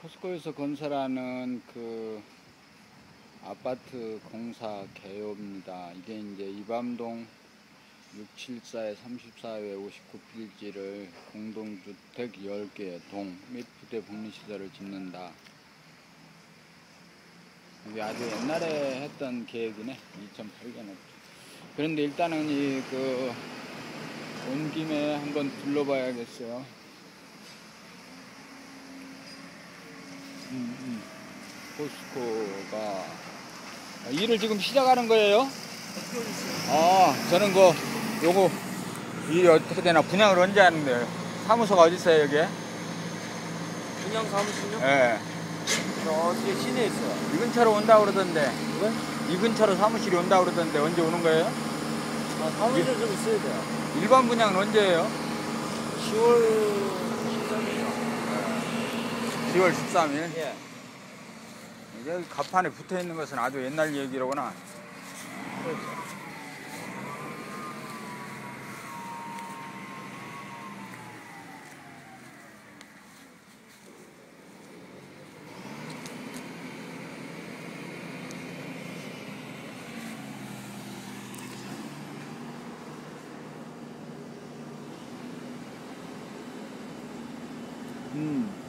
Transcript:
포스코에서 건설하는 그 아파트 공사 개요입니다. 이게 이제 이밤동 674에 34회 59필지를 공동주택 10개 동 및 부대 복리시설을 짓는다. 이게 아주 옛날에 했던 계획이네. 2008년에. 그런데 일단은 이 그 온 김에 한번 둘러봐야겠어요. 음, 음. 포스코가 아, 일을 지금 시작하는 거예요? 아, 저는 그 요거 일이 어떻게 되나 분양을 언제 하는데요? 사무소가 어디 있어요 여기? 분양 사무실요? 예. 저 뒤에 시내에 있어요. 이 근처로 온다 그러던데. 왜? 이 근처로 사무실이 온다 그러던데 언제 오는 거예요? 아, 사무실 좀 있어야 돼요. 일반 분양은 언제예요? 10월 13일이요. 10월 13일. 예. 이게 갑판에 붙어 있는 것은 아주 옛날 얘기로구나. 그렇죠. 음.